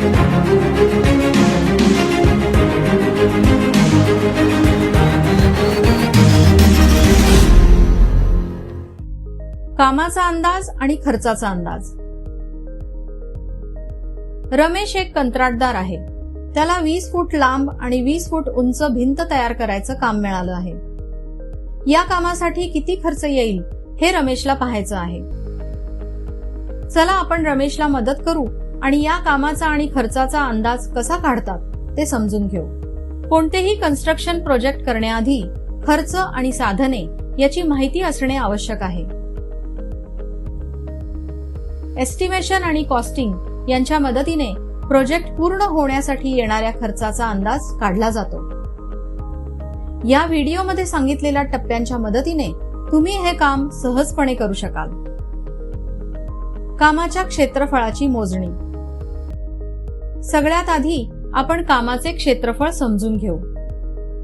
कामाचा अंदाज आणि खर्चाचा अंदाज. रमेश एक कंत्राटदार आहे. त्याला वीस फूट लांब आणि वीस फूट उंच भिंत तयार करायचं काम मिळालं आहे. या कामासाठी किती खर्च येईल हे रमेशला पाहायचं आहे. चला आपण रमेशला मदत करू. आणि या कामाचा आणि खर्चाचा अंदाज कसा काढतात ते समजून घेऊ. कोणतेही कन्स्ट्रक्शन प्रोजेक्ट करण्याआधी खर्च आणि साधने याची माहिती असणे आवश्यक आहे. एस्टिमेशन आणि कॉस्टिंग यांच्या मदतीने प्रोजेक्ट पूर्ण होण्यासाठी येणाऱ्या खर्चाचा अंदाज काढला जातो. या व्हिडिओमध्ये सांगितलेल्या टप्प्यांच्या मदतीने तुम्ही हे काम सहजपणे करू शकाल. कामाच्या क्षेत्रफळाची मोजणी. सगळ्यात आधी आपण कामाचे क्षेत्रफळ समजून घेऊ.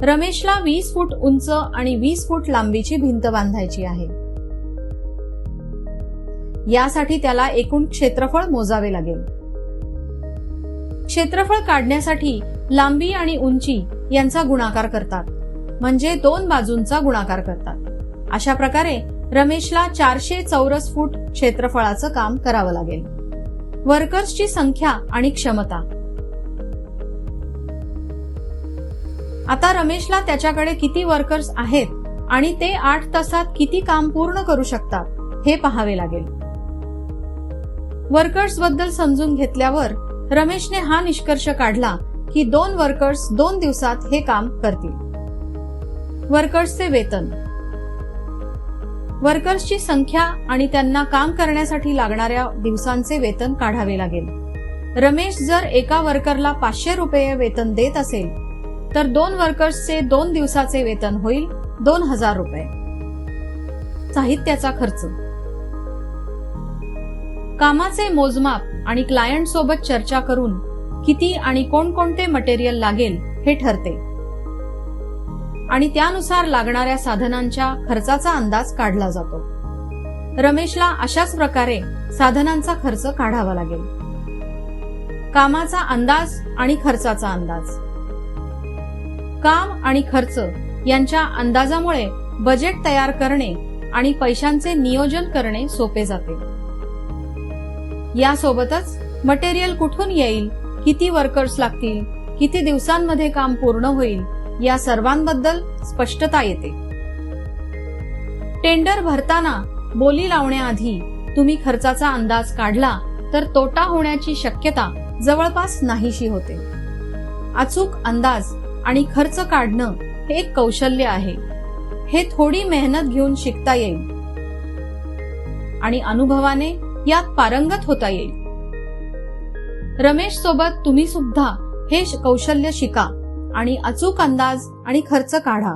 रमेशला वीस फूट उंच आणि वीस फूट लांबीची भिंत बांधायची आहे. यासाठी त्याला एकूण क्षेत्रफळ मोजावे लागेल. क्षेत्रफळ काढण्यासाठी लांबी आणि उंची यांचा गुणाकार करतात म्हणजे दोन बाजूंचा गुणाकार करतात. अशा प्रकारे रमेशला चारशे चौरस फूट क्षेत्रफळाचं काम करावं लागेल. वर्कर्सची संख्या आणि क्षमता. आता रमेशला त्याच्याकडे किती वर्कर्स आहेत आणि ते आठ तासात किती काम पूर्ण करू शकतात हे पाहावे लागेल. वर्कर्सबद्दल समजून घेतल्यावर रमेशने हा निष्कर्ष काढला की दोन वर्कर्स दोन दिवसात हे काम करतील. वर्कर्सचे वेतन. वर्कर्सची संख्या आणि त्यांना काम करण्यासाठी लागणाऱ्या दिवसांचे वेतन काढावे लागेल. रमेश जर एका वर्करला पाचशे रुपये वेतन देत असेल तर दोन वर्कर्सचे दोन दिवसाचे वेतन होईल दोन हजार रुपये. साहित्याचा खर्च. कामाचे मोजमाप आणि क्लायंट सोबत चर्चा करून किती आणि कोणकोणते मटेरियल लागेल हे ठरते. आणि त्यानुसार लागणाऱ्या साधनांच्या खर्चाचा अंदाज काढला जातो. रमेशला अशाच प्रकारे साधनांचा खर्च काढावा लागेल. कामाचा अंदाज आणि खर्चाचा अंदाज. काम आणि खर्च यांच्या अंदाजामुळे बजेट तयार करणे आणि पैशांचे नियोजन करणे सोपे जाते. यासोबतच मटेरियल कुठून येईल किती वर्कर्स लागतील किती दिवसांमध्ये काम पूर्ण होईल या सर्वांबद्दल स्पष्टता येते. टेंडर भरताना बोली लावण्याआधी तुम्ही खर्चाचा अंदाज काढला तर तोटा होण्याची शक्यता जवळपास नाहीशी होते. अचूक अंदाज आणि खर्च काढणं हे एक कौशल्य आहे. हे थोडी मेहनत घेऊन शिकता येईल. आणि अनुभवाने यात पारंगत होता येईल. रमेश सोबत तुम्ही सुद्धा हे कौशल्य शिका. आणि अचूक अंदाज आणि खर्च काढा.